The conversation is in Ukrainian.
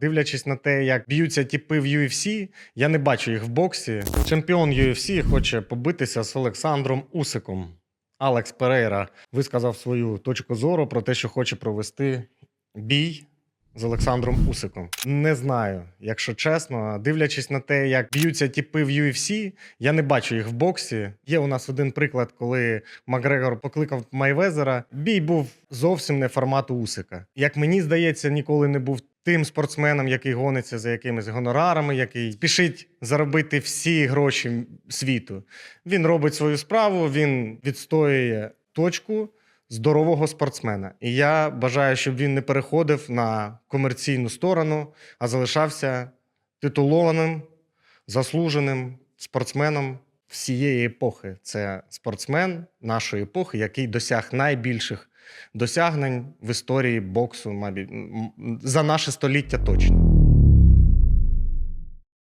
Дивлячись на те, як б'ються тіпи в UFC, я не бачу їх в боксі. Чемпіон UFC хоче побитися з Олександром Усиком. Алекс Перейра висказав свою точку зору про те, що хоче провести бій з Олександром Усиком. Не знаю, якщо чесно. Дивлячись на те, як б'ються тіпи в UFC, я не бачу їх в боксі. Є у нас один приклад, коли Макгрегор покликав Майвезера. Бій був зовсім не формату Усика. Як мені здається, ніколи не був тим спортсменом, який гониться за якимись гонорарами, який спішить заробити всі гроші світу. Він робить свою справу, він відстоює точку здорового спортсмена. І я бажаю, щоб він не переходив на комерційну сторону, а залишався титулованим, заслуженим спортсменом всієї епохи. Це спортсмен нашої епохи, який досяг найбільших досягнень в історії боксу, мабуть, за наше століття точно.